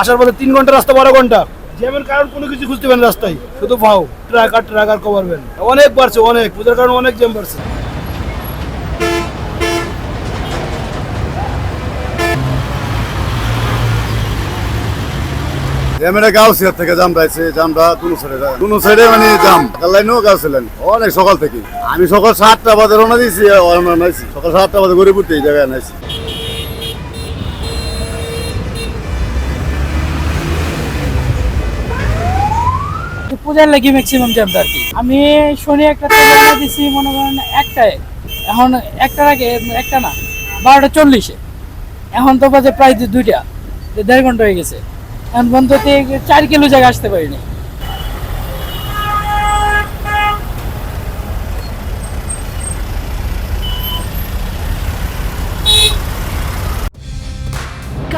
আসার পথে তিন ঘণ্টা রাস্তা, বারো ঘণ্টা। জ্যামের কারণ কোনো কিছু খুঁজতে পারেন রাস্তায়। শুধু পাও ট্রাক আর ট্রাক আর কভার ভ্যান অনেক বাড়ছে, অনেক। পূজার কারণে অনেক জ্যাম বাড়ছে। মানে সকাল থেকে। আমি সকাল সাতটা বাজে রওনা দিয়েছি সকাল সাতটা বাজে গরিব উঠতে এই জায়গায় নাইছি। পূজার লাগি ম্যাক্সিমাম জ্যামটা আর কি। আমি শনি একটা রওনা দিছি, মনে করেন একটায়। এখন একটার আগে, একটা না, বারোটা চল্লিশে। এখন তো বাজে প্রায় দুইটা দেড় ঘণ্টা হয়ে গেছে। এখন পর্যন্ত চার কিলো জায়গা আসতে পারিনি।